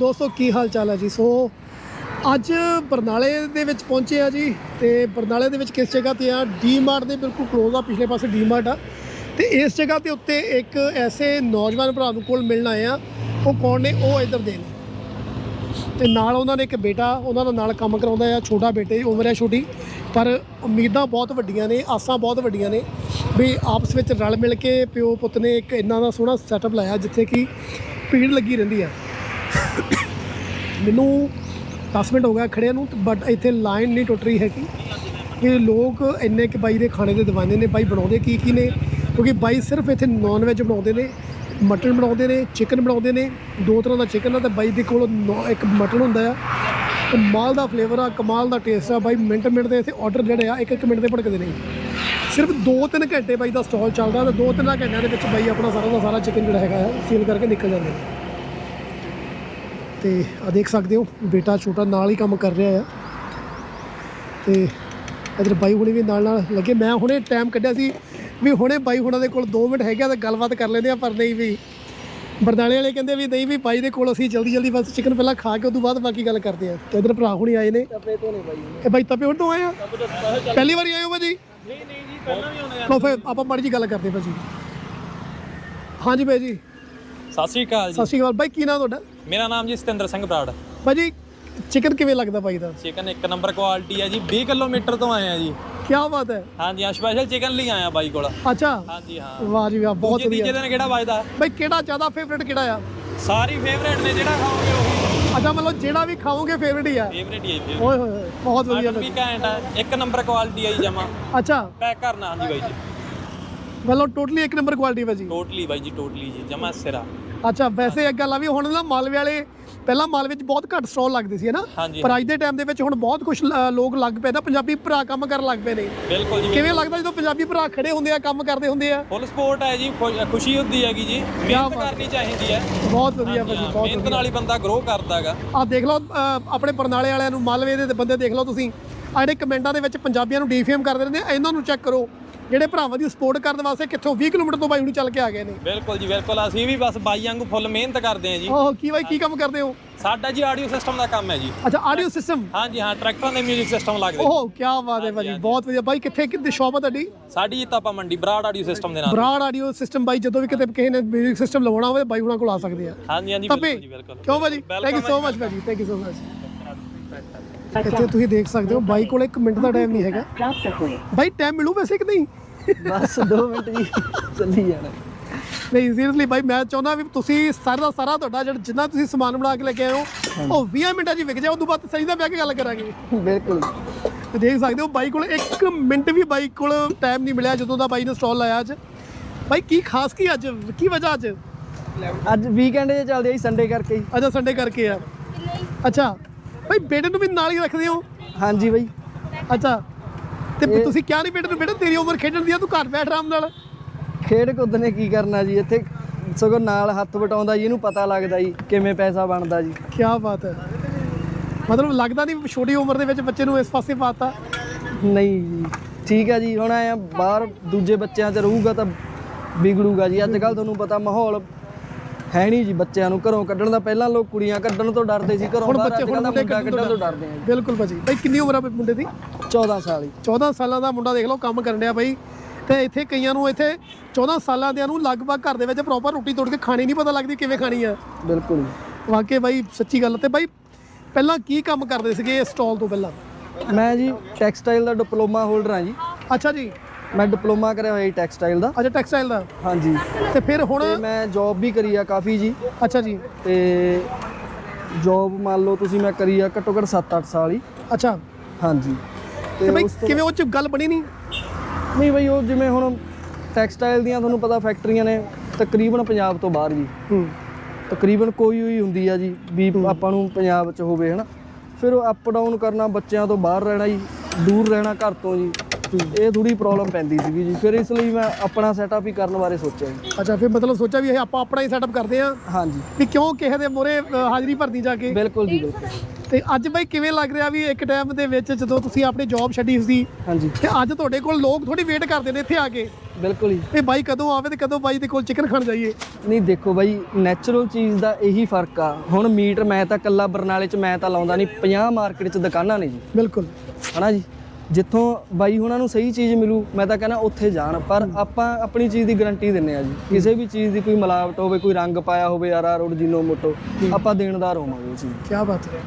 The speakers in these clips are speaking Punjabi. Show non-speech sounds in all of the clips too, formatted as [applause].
ਦੋਸਤੋ, ਕੀ ਹਾਲ ਚਾਲ ਹੈ ਜੀ? ਸੋ, ਅੱਜ ਬਰਨਾਲੇ ਦੇ ਵਿੱਚ ਪਹੁੰਚੇ ਆ ਜੀ ਤੇ ਬਰਨਾਲੇ ਦੇ ਵਿੱਚ ਕਿਸ ਜਗ੍ਹਾ ਤੇ ਆ? ਡੀਮਾਰਟ ਦੇ ਬਿਲਕੁਲ ਕਲੋਜ਼ ਆ, ਪਿਛਲੇ ਪਾਸੇ ਡੀਮਾਰਟ ਆ। ਤੇ ਇਸ ਜਗ੍ਹਾ ਤੇ ਉੱਤੇ ਇੱਕ ਐਸੇ ਨੌਜਵਾਨ ਭਰਾ ਨੂੰ ਕੋਲ ਮਿਲਣ ਆਏ ਆ। ਉਹ ਕੌਣ ਨੇ? ਉਹ ਇੱਧਰ ਦੇ ਨੇ। ਤੇ ਨਾਲ ਉਹਨਾਂ ਨੇ ਇੱਕ ਬੇਟਾ, ਉਹਨਾਂ ਦਾ ਨਾਲ ਕੰਮ ਕਰਾਉਂਦਾ ਆ, ਛੋਟਾ ਬੇਟੇ ਉਮਰ ਹੈ ਛੋਟੀ। ਪਰ ਉਮੀਦਾਂ ਬਹੁਤ ਵੱਡੀਆਂ ਨੇ, ਆਸਾਂ ਬਹੁਤ ਵੱਡੀਆਂ ਨੇ। ਵੀ ਆਪਸ ਵਿੱਚ ਰਲ ਮਿਲ ਕੇ ਪਿਓ ਪੁੱਤ ਨੇ ਇੱਕ ਇੰਨਾ ਦਾ ਸੋਹਣਾ ਸੈਟਅਪ ਲਾਇਆ, ਜਿੱਥੇ ਕਿ ਭੀੜ ਲੱਗੀ ਰਹਿੰਦੀ ਆ। ਮੈਨੂੰ 10 ਮਿੰਟ ਹੋ ਗਿਆ ਖੜਿਆ ਨੂੰ ਬਟ ਇੱਥੇ ਲਾਈਨ ਨਹੀਂ ਟੁੱਟ ਰਹੀ ਹੈਗੀ। ਕਿ ਲੋਕ ਇੰਨੇ ਕਿ ਬਾਈ ਦੇ ਖਾਣੇ ਦੇ ਦੀਵਾਨੇ ਨੇ, ਬਾਈ ਬਣਾਉਂਦੇ ਕੀ ਕੀ ਨੇ, ਕਿਉਂਕਿ ਬਾਈ ਸਿਰਫ ਇੱਥੇ ਨਾਨ ਵੈਜ ਬਣਾਉਂਦੇ ਨੇ ਮਟਨ ਬਣਾਉਂਦੇ ਨੇ ਚਿਕਨ ਬਣਾਉਂਦੇ ਨੇ, ਦੋ ਤਰ੍ਹਾਂ ਦਾ ਚਿਕਨ ਆ ਤੇ ਬਾਈ ਦੇ ਕੋਲ ਨੌ- ਇੱਕ ਮਟਨ ਹੁੰਦਾ ਆ। ਕਮਾਲ ਦਾ ਫਲੇਵਰ ਆ, ਕਮਾਲ ਦਾ ਟੇਸਟ ਆ, ਬਾਈ ਮਿੰਟ ਮਿੰਟ ਦੇ ਇੱਥੇ ਆਰਡਰ ਜਿਹੜੇ ਆ, ਇੱਕ ਇੱਕ ਮਿੰਟ ਦੇ ਭੜਕਦੇ ਨੇ। ਸਿਰਫ 2-3 ਘੰਟੇ ਬਾਈ ਦਾ ਸਟਾਲ ਚੱਲਦਾ ਤੇ 2-3 ਘੰਟਿਆਂ ਦੇ ਵਿੱਚ ਬਾਈ ਆਪਣਾ ਸਾਰਾ ਦਾ ਸਾਰਾ ਚਿਕਨ ਜਿਹੜਾ ਹੈਗਾ ਸੀਲ ਕਰਕੇ ਨਿਕਲ ਜਾਂਦੇ ਨੇ। ਤੇ ਆ ਦੇਖ ਸਕਦੇ ਹੋ ਬੇਟਾ ਛੋਟਾ ਨਾਲ ਹੀ ਕੰਮ ਕਰ ਰਿਹਾ ਆ। ਤੇ ਇਧਰ ਬਾਈ ਹੁਣੀ ਵੀ ਨਾਲ ਨਾਲ ਲੱਗੇ। ਮੈਂ ਹੁਣੇ ਟਾਈਮ ਕੱਢਿਆ ਸੀ ਵੀ ਹੁਣੇ ਬਾਈ ਹੁਣਾਂ ਦੇ ਕੋਲ 2 ਮਿੰਟ ਹੈਗੇ ਆ ਤਾਂ ਗੱਲਬਾਤ ਕਰ ਲੈਂਦੇ ਆ ਪਰ ਨਹੀਂ ਵੀ। ਬਰਨਾਲੇ ਵਾਲੇ ਕਹਿੰਦੇ ਵੀ ਨਹੀਂ ਵੀ ਬਾਈ ਦੇ ਕੋਲ ਅਸੀਂ ਜਲਦੀ ਜਲਦੀ ਬਸ ਚਿਕਨ ਪਹਿਲਾਂ ਖਾ ਕੇ ਉਦੋਂ ਬਾਅਦ ਬਾਕੀ ਗੱਲ ਕਰਦੇ ਆ। ਤੇ ਇਧਰ ਭਰਾ ਹੁਣੀ ਆਏ ਨੇ। ਤੋਂ ਨਹੀਂ ਬਾਈ ਇਹ ਬਾਈ ਤਪੇ ਤੋਂ ਆਏ ਆ? ਪਹਿਲੀ ਵਾਰੀ ਆਏ ਹੋ ਭਾਜੀ? ਨਹੀਂ ਨਹੀਂ ਜੀ ਪਹਿਲਾਂ ਵੀ ਆਉਣੇ ਲਓ ਫਿਰ ਆਪਾਂ ਮਾੜੀ ਜੀ ਗੱਲ ਕਰਦੇ ਭਾਜੀ। ਹਾਂਜੀ ਬਾਈ ਜੀ। ਸਤਿ ਸ੍ਰੀ ਅਕਾਲ ਜੀ। ਸਤਿ ਸ਼੍ਰੀ ਅਕਾਲ। ਬਾਈ ਕੀ ਨਾਮ ਤੁਹਾਡਾ? ਮੇਰਾ ਨਾਮ ਜੀ ਸਤਿੰਦਰ ਸਿੰਘ ਬਰਾੜ। ਭਾਜੀ ਚਿਕਨ ਕਿਵੇਂ ਲੱਗਦਾ ਬਾਈ ਦਾ? ਚਿਕਨ ਇੱਕ ਨੰਬਰ ਕੁਆਲਿਟੀ ਹੈ ਜੀ 20 ਕਿਲੋਮੀਟਰ ਤੋਂ ਆਏ ਆ ਜੀ। ਕੀ ਬਾਤ ਹੈ। ਹਾਂਜੀ ਆ ਸਪੈਸ਼ਲ ਚਿਕਨ ਲਈ ਆਇਆ ਬਾਈ ਕੋਲ। ਅੱਛਾ। ਹਾਂਜੀ ਹਾਂ। ਵਾਹ ਜੀ ਵਾਹ ਬਹੁਤ ਦੂਜੇ ਤੀਜੇ ਵਧੀਆ। ਦਿਨ ਕਿਹੜਾ ਵੱਜਦਾ? ਬਾਈ ਕਿਹੜਾ ਜ਼ਿਆਦਾ ਫੇਵਰੇਟ ਕਿਹੜਾ ਆ? ਸਾਰੀ ਫੇਵਰੇਟ ਨੇ ਜਿਹੜਾ ਖਾਓਗੇ ਉਹੀ। ਅੱਛਾ ਮਤਲਬ ਜਿਹੜਾ ਵੀ ਖਾਓਗੇ ਫੇਵਰੇਟ ਹੀ ਆ। ਫੇਵਰੇਟ ਹੀ ਹੈ ਓਏ ਹੋਏ ਬਹੁਤ ਵਧੀਆ ਵੀ ਘੈਂਟ ਹੈ ਇੱਕ ਨੰਬਰ ਕੁਆਲਿਟੀ ਹੈ ਜੀ ਜਮਾ। ਅੱਛਾ। ਪੈਕ ਕਰਨਾ ਹਾਂਜੀ ਬਾਈ ਜੀ। ਮਤਲਬ ਟੋਟਲੀ ਇੱਕ ਨੰਬਰ ਕੁਆਲਿਟੀ ਭਾਜੀ ਟੋਟਲੀ ਬਾਈ ਜੀ ਟੋਟਲੀ ਜੀ ਜਮਾ ਸਿਰਾ। ਅੱਛਾ ਵੈਸੇ ਇੱਕ ਗੱਲ ਆ ਵੀ ਹੁਣ ਨਾ ਮਾਲਵੇ ਵਾਲੇ ਪਹਿਲਾਂ ਮਾਲਵੇ ਵਿੱਚ ਬਹੁਤ ਘੱਟ ਸਟਾਲ ਲੱਗਦੇ ਸੀ ਹਨਾ ਹਾਂਜੀ। ਪਰ ਅੱਜ ਦੇ ਟਾਈਮ ਦੇ ਵਿੱਚ ਹੁਣ ਬਹੁਤ ਕੁਝ ਲੋਕ ਲੱਗ ਪਏ ਨਾ ਪੰਜਾਬੀ ਭਰਾ ਕੰਮ ਕਰਨ ਲੱਗ ਪਏ ਨੇ। ਬਿਲਕੁਲ ਜੀ ਕਿਵੇਂ ਲੱਗਦਾ ਜਦੋਂ ਪੰਜਾਬੀ ਭਰਾ ਖੜੇ ਹੁੰਦੇ ਆ ਕੰਮ ਕਰਦੇ ਹੁੰਦੇ ਆ? ਫੁੱਲ ਸਪੋਰਟ ਹੈ ਜੀ ਖੁ- ਖੁਸ਼ੀ ਹੁੰਦੀ ਹੈਗੀ ਜੀ ਮਿਹਨਤ ਕਰਨੀ ਚਾਹੀਦੀ ਹੈ। ਬਹੁਤ ਵਧੀਆ ਭਾਜੀ ਬਹੁਤ ਮਿਹਨਤ ਨਾਲ ਹੀ ਬੰਦਾ ਗਰੋ ਕਰਦਾ ਹੈਗਾ। ਆ ਦੇਖ ਲਓ ਅ, ਆਪਣੇ ਬਰਨਾਲੇ ਵਾਲਿਆਂ ਨੂੰ ਮਾਲਵੇ ਦੇ ਬੰਦੇ ਦੇਖ ਲਓ ਤੁਸੀਂ। ਆ ਜਿਹੜੇ ਕਮੈਂਟਾਂ ਦੇ ਵਿੱਚ ਪੰਜਾਬੀਆਂ ਨੂੰ ਡੀਫੇਮ ਕਰਦੇ ਰਹਿੰਦੇ ਆ, ਇਹਨਾਂ ਨੂੰ ਚੈੱਕ ਕਰੋ। ਜਿਹੜੇ ਭਰਾਵਾਂ ਦੀ ਸਪੋਰਟ ਕਰਨ ਵਾਸਤੇ ਕਿੱਥੋਂ 20 ਕਿਲੋਮੀਟਰ ਤੋਂ ਬਾਈ ਹੁਣ ਚੱਲ ਕੇ ਆ ਗਏ ਨੇ। ਬਿਲਕੁਲ ਜੀ ਬਿਲਕੁਲ। ਅਸੀਂ ਵੀ ਬਸ ਬਾਈ ਵਾਂਗੂ ਫੁੱਲ ਮਿਹਨਤ ਕਰਦੇ ਹਾਂ ਜੀ। ਓਹ ਕੀ ਬਾਈ ਕੀ ਕੰਮ ਕਰਦੇ ਹੋ? ਸਾਡਾ ਜੀ ਆਡੀਓ ਸਿਸਟਮ ਦਾ ਕੰਮ ਹੈ ਜੀ। ਅੱਛਾ ਆਡੀਓ ਸਿਸਟਮ ਹਾਂਜੀ ਹਾਂ ਟਰੈਕਟਰਾਂ ਦੇ 뮤직 ਸਿਸਟਮ ਲੱਗਦੇ ਓਹ ਕੀ ਬਾਤ ਹੈ ਭਾਜੀ ਬਹੁਤ ਵਧੀਆ। ਬਾਈ ਕਿੱਥੇ ਕਿੱਥੇ ਸ਼ਾਪ ਹੈ ਤੁਹਾਡੀ? ਸਾਡੀ ਜੀ ਤਾਪਾ ਮੰਡੀ ਬਰਾੜ ਆਡੀਓ ਸਿਸਟਮ ਦੇ ਨਾਲ। ਬਰਾੜ ਆਡੀਓ ਸਿਸਟਮ ਬਾਈ ਜਦੋਂ ਵੀ ਕਿਤੇ ਕਿਸੇ ਨੇ ਮਿਊਜ਼ਿਕ ਸਿਸਟਮ ਲਵਾਉਣਾ ਹੋਵੇ ਬਾਈ ਹੁਣਾਂ ਕੋਲ ਆ ਸਕਦੇ ਆ। ਹਾਂਜੀ ਹਾਂਜੀ ਤਪੇ ਬਿਲਕੁਲ ਜੀ ਬਿਲਕੁਲ। ਕਿਉਂ ਭਾਜੀ? ਥੈਂਕ ਯੂ ਸੋ ਮਚ ਭਾਜੀ ਥੈਂਕ ਯੂ ਸੋ ਮਚ ਇੱਥੇ ਤੁਸੀਂ ਦੇਖ ਸਕਦੇ ਹੋ ਬਾਈ ਕੋਲ 1 ਮਿੰਟ ਦਾ ਟਾਈਮ ਨਹੀਂ ਹੈਗਾ। ਬਾਈ ਟਾਈਮ ਮਿਲੂ ਵੈਸੇ ਕਿ ਨਹੀਂ? ਬਸ 2 ਮਿੰਟ ਜੀ ਚੱਲੀ ਜਾਣਾ। ਨਹੀਂ ਸੀਰੀਅਸਲੀ ਬਾਈ ਮੈਂ ਚਾਹੁੰਦਾ ਵੀ ਤੁਸੀਂ ਸਾਰਾ ਸਾਰਾ ਤੁਹਾਡਾ ਜਿਹੜਾ ਜਿੰਨਾ ਤੁਸੀਂ ਸਮਾਨ ਬਣਾ ਕੇ ਲੈ ਕੇ ਆਏ ਹੋ ਉਹ 20 ਮਿੰਟਾਂ 'ਚ ਵਿਕ ਜਾਏ ਤੋਂ ਬਾਅਦ ਸਹੀ ਦਾ ਬਹਿ ਕੇ ਗੱਲ ਕਰਾਂਗੇ। ਬਿਲਕੁਲ। ਤੇ ਦੇਖ ਸਕਦੇ ਹੋ ਬਾਈ ਕੋਲ 1 ਮਿੰਟ ਵੀ ਬਾਈ ਕੋਲ ਟਾਈਮ ਨਹੀਂ ਮਿਲਿਆ ਜਦੋਂ ਦਾ ਬਾਈ ਨੇ ਸਟਾਲ ਲਾਇਆ ਅੱਜ। ਬਾਈ ਕੀ ਖਾਸ ਕੀ ਅੱਜ? ਕੀ ਵਜ੍ਹਾ ਅੱਜ? ਅੱਜ ਵੀਕਐਂਡ ਜੇ ਚੱਲਦੇ ਆ ਜੀ ਸੰਡੇ ਕਰਕੇ ਹੀ। ਅੱਛਾ ਸੰਡੇ ਕਰਕੇ ਆ। ਅੱਛਾ। ਬਾਈ ਬੇਟੇ ਨੂੰ ਵੀ ਨਾਲ ਹੀ ਰੱਖਦੇ ਹੋ? ਹਾਂਜੀ ਬਾਈ। ਅੱਛਾ। ਤੇ ਤੁਸੀਂ ਕਿਹਾ ਨਹੀਂ ਬੇਟੇ ਨੂੰ ਬੇਟਾ ਤੇਰੀ ਉਮਰ ਖੇਡਣ ਦੀ ਆ ਤੂੰ ਘਰ ਬੈਠ ਆਰਾਮ ਨਾਲ। ਖੇਡ ਕੁੱਦ ਨੇ ਕੀ ਕਰਨਾ ਜੀ? ਇੱਥੇ ਸਗੋਂ ਨਾਲ ਹੱਥ ਵਟਾਉਂਦਾ ਜੀ ਇਹਨੂੰ ਪਤਾ ਲੱਗਦਾ ਜੀ ਕਿਵੇਂ ਪੈਸਾ ਬਣਦਾ ਜੀ। ਕੀ ਬਾਤ ਹੈ। ਮਤਲਬ ਲੱਗਦਾ ਨਹੀਂ ਛੋਟੀ ਉਮਰ ਦੇ ਵਿੱਚ ਬੱਚੇ ਨੂੰ ਇਸ ਪਾਸੇ ਪਾਤਾ। ਨਹੀਂ ਜੀ। ਠੀਕ ਹੈ ਜੀ ਹੁਣ ਆਇਆ ਬਾਹਰ ਦੂਜੇ ਬੱਚਿਆਂ 'ਚ ਰਹੂਗਾ ਤਾਂ ਵਿਗੜੂਗਾ ਜੀ। ਅੱਜ ਕੱਲ ਤੁਹਾਨੂੰ ਪਤਾ ਮਾਹੌਲ ਹੈ ਨਹੀਂ ਜੀ ਬੱਚਿਆਂ ਨੂੰ ਘਰੋਂ ਕੱਢਣ ਦਾ ਪਹਿਲਾਂ ਲੋਕ ਕੁੜੀਆਂ ਕੱਢਣ ਤੋਂ ਡਰਦੇ ਸੀ ਘਰੋਂ ਹੁਣ ਬਾਹਰ ਬੱਚੇ ਅੱਜ ਹੁਣ ਕੱਲ੍ਹ ਮੁੰਡੇ ਮੁੰਡਾ ਕੱਢਣ ਤੋਂ ਡਰਦੇ ਆ ਬਿਲਕੁਲ ਭਾਜੀ। ਬਾਈ ਕਿੰਨੀ ਉਮਰ ਆ ਮੁੰਡੇ ਦੀ? ਜੀ 14 ਸਾਲ ਹੀ। 14 ਸਾਲਾਂ ਦਾ ਮੁੰਡਾ ਦੇਖ ਲਓ ਕੰਮ ਕਰਨ ਡਿਆ ਬਾਈ। ਤੇ ਇੱਥੇ ਕਈਆਂ ਨੂੰ ਇੱਥੇ 14 ਸਾਲਾਂ ਦਿਆਂ ਨੂੰ ਲਗਭਗ ਘਰ ਦੇ ਵਿੱਚ ਪ੍ਰੋਪਰ ਰੋਟੀ ਤੋੜ ਕੇ ਖਾਣੀ ਨਹੀਂ ਪਤਾ ਲੱਗਦੀ ਕਿਵੇਂ ਖਾਣੀ ਆ। ਬਿਲਕੁਲ ਜੀ। ਵਾਕਈ ਬਾਈ ਸੱਚੀ ਗੱਲ ਤੇ ਬਾਈ ਪਹਿਲਾਂ ਕੀ ਕੰਮ ਕਰਦੇ ਸੀਗੇ ਇਸ ਸਟਾਲ ਤੋਂ ਪਹਿਲਾਂ? ਮੈਂ ਜੀ ਟੈਕਸਟਾਈਲ ਦਾ ਡਿਪਲੋਮਾ ਹੋਲਡਰ ਹਾਂ ਜੀ। ਅੱਛਾ ਜੀ। ਮੈਂ ਡਿਪਲੋਮਾ ਕਰਿਆ ਹੋਇਆ ਜੀ ਟੈਕਸਟਾਈਲ ਦਾ। ਅੱਛਾ ਟੈਕਸਟਾਈਲ ਦਾ? ਹਾਂਜੀ। ਤੇ ਫਿਰ ਹੁਣ ਤੇ ਮੈਂ ਜੌਬ ਵੀ ਕਰੀ ਆ ਕਾਫੀ ਜੀ। ਅੱਛਾ ਜੀ। ਤੇ ਜੌਬ ਮੰਨ ਲਓ ਤੁਸੀਂ ਮੈਂ ਕਰੀ ਆ ਘੱਟੋ ਘੱਟ 7-8 ਸਾਲ ਹੀ। ਅੱਛਾ। ਹਾਂਜੀ। ਤੇ ਬਾਈ ਉਸ ਤੋਂ ਕਿਵੇਂ ਉਹ ਚ ਗੱਲ ਬਣੀ ਨਹੀਂ? ਨਹੀਂ ਬਈ ਉਹ ਜਿਵੇਂ ਹੁਣ ਟੈਕਸਟਾਈਲ ਦੀਆਂ ਤੁਹਾਨੂੰ ਪਤਾ ਫੈਕਟਰੀਆਂ ਨੇ ਤਕਰੀਬਨ ਪੰਜਾਬ ਤੋਂ ਬਾਹਰ ਜੀ। ਹੂੰ। ਤਕਰੀਬਨ ਕੋਈ ਹੋਈ ਹੁੰਦੀ ਆ ਜੀ ਵੀ ਆਪਾਂ ਨੂੰ ਪੰਜਾਬ 'ਚ ਹੋਵੇ ਹਨਾ। ਫਿਰ ਉਹ ਅਪ ਡਾਊਨ ਕਰਨਾ ਬੱਚਿਆਂ ਤੋਂ ਬਾਹਰ ਰਹਿਣਾ ਜੀ ਦੂਰ ਰਹਿਣਾ ਘਰ ਤੋਂ ਜੀ। ਇਹ ਥੋੜੀ ਪ੍ਰੋਬਲਮ ਪੈਂਦੀ ਸੀਗੀ ਜੀ। ਫਿਰ ਇਸ ਲਈ ਮੈਂ ਆਪਣਾ ਸੈਟਅਪ ਹੀ ਕਰਨ ਬਾਰੇ ਸੋਚਿਆ ਜੀ। ਅੱਛਾ ਫਿਰ ਮਤਲਬ ਸੋਚਿਆ ਵੀ ਇਹ ਆਪਾਂ ਆਪਣਾ ਹੀ ਸੈਟਅਪ ਕਰਦੇ ਆ ਹਾਂਜੀ। ਵੀ ਕਿਉਂ ਕਿਸੇ ਦੇ ਮੋਰੇ ਹਾਜ਼ਰੀ ਭਰਦੀ ਜਾ ਕੇ? ਬਿਲਕੁਲ ਜੀ ਬਿਲਕੁਲ। ਤੇ ਅੱਜ ਬਾਈ ਕਿਵੇਂ ਲੱਗ ਰਿਹਾ ਵੀ ਇੱਕ ਟਾਈਮ ਦੇ ਵਿੱਚ ਜਦੋਂ ਤੁਸੀਂ ਆਪਣੀ ਜੌਬ ਛੱਡੀ ਸੀ? ਹਾਂਜੀ। ਤੇ ਅੱਜ ਤੁਹਾਡੇ ਕੋਲ ਲੋਕ ਥੋੜੀ ਵੇਟ ਕਰਦੇ ਨੇ ਇੱਥੇ ਆ ਕੇ। ਬਿਲਕੁਲ ਹੀ ਵੀ ਬਾਈ ਕਦੋਂ ਆਵੇ ਤੇ ਕਦੋਂ ਬਾਈ ਦੇ ਕੋਲ ਚਿਕਨ ਖਾਣ ਜਾਈਏ? ਨਹੀਂ ਦੇਖੋ ਬਾਈ ਨੈਚੁਰਲ ਚੀਜ਼ ਦਾ ਇਹੀ ਫ਼ਰਕ ਆ। ਹੁਣ ਮੀਟ ਮੈਂ ਤਾਂ ਕੱਲਾ ਬਰਨਾਲੇ 'ਚ ਮੈਂ ਤਾਂ ਲਾਉਂਦਾ ਨਹੀਂ 50 ਮਾਰਕੀਟ 'ਚ ਦੁਕਾਨਾਂ ਨੇ ਜੀ। ਬਿਲਕੁਲ। ਹਨਾ ਜੀ? ਜਿੱਥੋਂ ਬਾਈ ਹੁਣਾਂ ਨੂੰ ਸਹੀ ਚੀਜ਼ ਮਿਲੂ ਮੈਂ ਤਾਂ ਕਹਿੰਦਾ ਉੱਥੇ ਜਾਣ ਪਰ ਆਪਾਂ ਆਪਣੀ ਚੀਜ਼ ਦੀ ਗਾਰੰਟੀ ਦਿੰਨੇ ਆ ਜੀ। ਕਿਸੇ ਵੀ ਚੀਜ਼ ਦੀ ਕੋਈ ਮਿਲਾਵਟ ਹੋਵੇ ਕੋਈ ਰੰਗ ਪਾਇਆ ਹੋਵੇ ਆਰਾ ਰੋਡ ਜਿਨੋ ਮੋਟੋ ਆਪਾਂ ਦੇਣਦਾਰ ਹੋਵਾਂਗੇ ਉਹ ਚੀਜ਼। ਕੀ ਬਾਤ ਹੈ।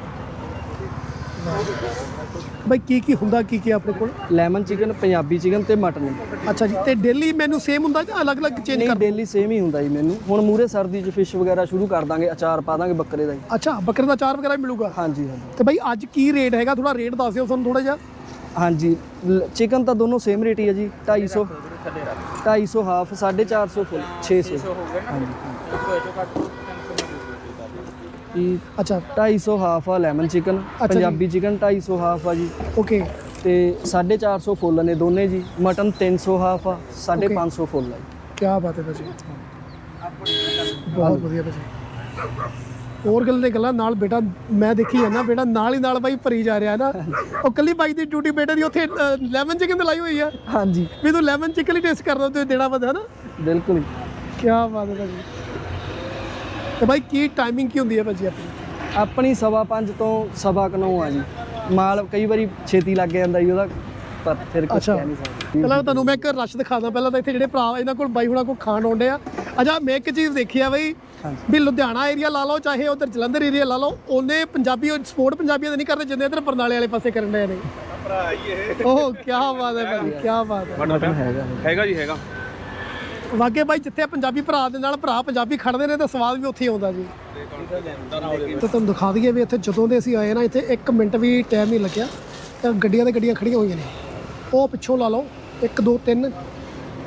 ਬਾਈ ਕੀ ਕੀ ਹੁੰਦਾ ਕੀ ਕੀ ਆਪਣੇ ਕੋਲ? ਲੈਮਨ ਚਿਕਨ ਪੰਜਾਬੀ ਚਿਕਨ ਤੇ ਮਟਨ ਅੱਛਾ ਜੀ ਤੇ ਡੇਲੀ ਮੈਨੂ ਸੇਮ ਹੁੰਦਾ ਜਾਂ ਅਲੱਗ-ਅਲੱਗ ਚੇਂਜ ਕਰ ਡੇਲੀ ਸੇਮ ਹੀ ਹੁੰਦਾ ਜੀ ਮੈਨੂੰ। ਹੁਣ ਮੂਰੇ ਸਰਦੀ 'ਚ ਫਿਸ਼ ਵਗੈਰਾ ਸ਼ੁਰੂ ਕਰ ਦਾਂਗੇ ਅਚਾਰ ਪਾ ਦਾਂਗੇ ਬੱਕਰੇ ਦਾ ਜੀ ਅੱਛਾ ਬੱਕਰੇ ਦਾ ਚਾਰ ਵਗੈਰਾ ਵੀ ਮਿਲੂਗਾ? ਹਾਂਜੀ ਹਾਂਜੀ। ਤੇ ਬਾਈ ਅੱਜ ਕੀ ਰੇਟ ਹੈਗਾ? ਥੋੜਾ ਰੇਟ ਦੱਸ ਦਿਓ ਸਾਨੂੰ ਥੋੜਾ ਜਿਹਾ। ਹਾਂਜੀ ਚਿਕਨ ਤਾਂ ਦੋਨੋਂ ਸੇਮ ਰੇਟ ਹੀ ਹੈ ਜੀ 250 250 ਹਾਫ 450 ਫੁੱਲ 600 ਹਾਂਜੀ। ਜੀ ਅੱਛਾ। 250 ਹਾਫ ਆ lemon chicken. Punjabi chicken 250 half ਆ ਜੀ। ਓਕੇ। ਤੇ 450 ਫੁੱਲ ਨੇ ਦੋਨੇ ਜੀ ਮਟਨ 300 ਹਾਫ ਆ 550 ਫੁੱਲ ਆ ਜੀ। ਕੀ ਬਾਤ ਹੈ ਭਾਜੀ। ਬਹੁਤ ਵਧੀਆ ਭਾਜੀ। ਹੋਰ ਗੱਲ ਦੇ ਗੱਲਾਂ ਨਾਲ ਬੇਟਾ ਮੈਂ ਦੇਖੀ ਹੈ ਨਾ ਬੇਟਾ ਨਾਲ ਹੀ ਨਾਲ ਬਾਈ ਭਰੀ ਜਾ ਰਿਹਾ ਹੈ ਨਾ। ਉਹ ਕੱਲੀ ਬਾਈ ਦੀ ਡਿਊਟੀ ਬੇਟੇ ਦੀ ਉੱਥੇ ਲੈਮਨ ਚਿਕਨ ਤੇ ਲਾਈ ਹੋਈ ਆ। ਹਾਂਜੀ। ਵੀ ਤੂੰ ਲੈਮਨ ਚਿਕਨ ਹੀ ਟੇਸਟ ਕਰਦਾ ਤੇ ਦੇਣਾ ਪਤਾ ਨਾ। ਬਿਲਕੁਲ। ਕੀ ਬਾਤ ਹੈ ਭਾਜੀ। ਤੇ ਬਾਈ ਕੀ ਟਾਈਮਿੰਗ ਕੀ ਹੁੰਦੀ ਹੈ ਭਾਜੀ ਆਪਣੀ? ਆਪਣੀ ਸਵਾ ਪੰਜ ਤੋਂ ਸਵਾ ਕੁ ਨੌ ਆ ਜੀ। ਮਾਲ ਕਈ ਵਾਰੀ ਛੇਤੀ ਲੱਗ ਜਾਂਦਾ ਜੀ ਉਹਦਾ ਪਰ ਫਿਰ ਕੁਝ ਅੱਛਾ। ਕਹਿ ਨਹੀਂ ਸਕਦੇ। ਪਹਿਲਾਂ ਤੁਹਾਨੂੰ ਮੈਂ ਇੱਕ ਰਸ਼ ਦਿਖਾਦਾ ਪਹਿਲਾਂ ਤਾਂ ਇੱਥੇ ਜਿਹੜੇ ਭਰਾ ਇਹਨਾਂ ਕੋਲ ਬਾਈ ਹੁਣਾਂ ਕੋਲ ਖਾਣ ਆਉਂਦੇ ਆ। ਅੱਛਾ ਮੈਂ ਇੱਕ ਚੀਜ਼ ਦੇਖੀ ਆ ਬਈ ਹਾਂਜੀ। ਵੀ ਲੁਧਿਆਣਾ ਏਰੀਆ ਲਾ ਲਓ ਚਾਹੇ ਉਧਰ ਜਲੰਧਰ ਏਰੀਆ ਲਾ ਲਓ ਉਹਨੇ ਪੰਜਾਬੀ ਸਪੋਰਟ ਪੰਜਾਬੀਆਂ ਦੇ ਨਹੀਂ ਕਰਦੇ ਜਿੰਨੇ ਇਧਰ ਬਰਨਾਲੇ ਵਾਲੇ ਪਾਸੇ ਕਰਨ ਡਏ ਨੇ। ਓਹ ਕੀ ਬਾਤ ਹੈ ਭਾਈ ਕੀ ਬਾਤ ਹੈ। ਮਟਨ ਹੈਗਾ ਹੈਗਾ ਜੀ ਹੈਗਾ। ਵਾਕੇ ਬਾਈ ਜਿੱਥੇ ਪੰਜਾਬੀ ਭਰਾ ਦੇ ਨਾਲ ਭਰਾ ਪੰਜਾਬੀ ਖੜਦੇ ਨੇ ਤਾਂ ਸਵਾਦ ਵੀ ਉੱਥੇ ਹੀ ਆਉਂਦਾ ਜੀ। ਤੇ ਤੁਹਾਨੂੰ ਦਿਖਾ ਦਈਏ ਵੀ ਇੱਥੇ ਜਦੋਂ ਦੇ ਅਸੀਂ ਆਏ ਨਾ ਇੱਥੇ 1 ਮਿੰਟ ਵੀ ਟਾਈਮ ਨਹੀਂ ਲੱਗਿਆ ਤਾਂ ਗੱਡੀਆਂ ਤੇ ਗੱਡੀਆਂ ਖੜੀਆਂ ਹੋਈਆਂ ਨੇ। ਉਹ ਪਿੱਛੋਂ ਲਾ ਲਓ। 1 2 3